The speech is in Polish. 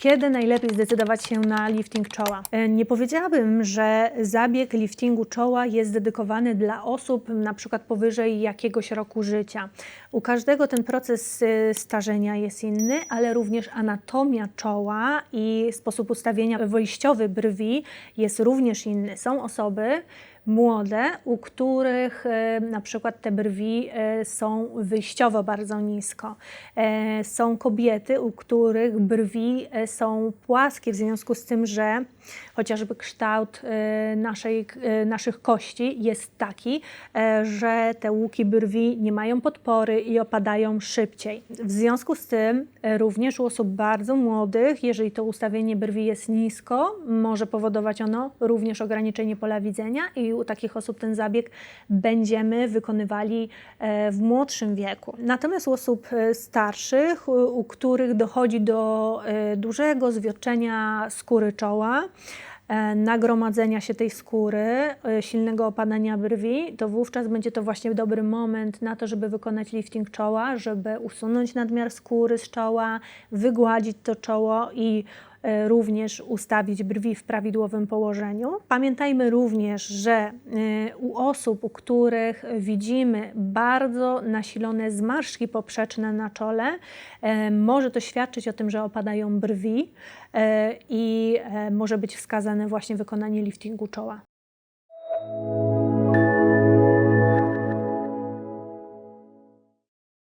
Kiedy najlepiej zdecydować się na lifting czoła? E, Nie powiedziałabym, że zabieg liftingu czoła jest dedykowany dla osób na przykład powyżej jakiegoś roku życia. U każdego ten proces y, starzenia jest inny, ale również anatomia czoła i sposób ustawienia wejściowy brwi jest również inny. Są osoby, młode, u których e, na przykład te brwi e, są wyjściowo bardzo nisko. E, Są kobiety, u których brwi są płaskie w związku z tym, że chociażby kształt naszej, naszych kości jest taki, że te łuki brwi nie mają podpory i opadają szybciej. W związku z tym również u osób bardzo młodych, jeżeli to ustawienie brwi jest nisko, może powodować ono również ograniczenie pola widzenia i u takich osób ten zabieg będziemy wykonywali e, w młodszym wieku. Natomiast u osób e, starszych, u, których dochodzi do e, dużego zwiotczenia skóry czoła, nagromadzenia się tej skóry, silnego opadania brwi, to wówczas będzie to właśnie dobry moment na to, żeby wykonać lifting czoła, żeby usunąć nadmiar skóry z czoła, wygładzić to czoło i również ustawić brwi w prawidłowym położeniu. Pamiętajmy również, że e, u osób, u których widzimy bardzo nasilone zmarszczki poprzeczne na czole, e, może to świadczyć o tym, że opadają brwi e, i e, może być wskazane właśnie wykonanie liftingu czoła.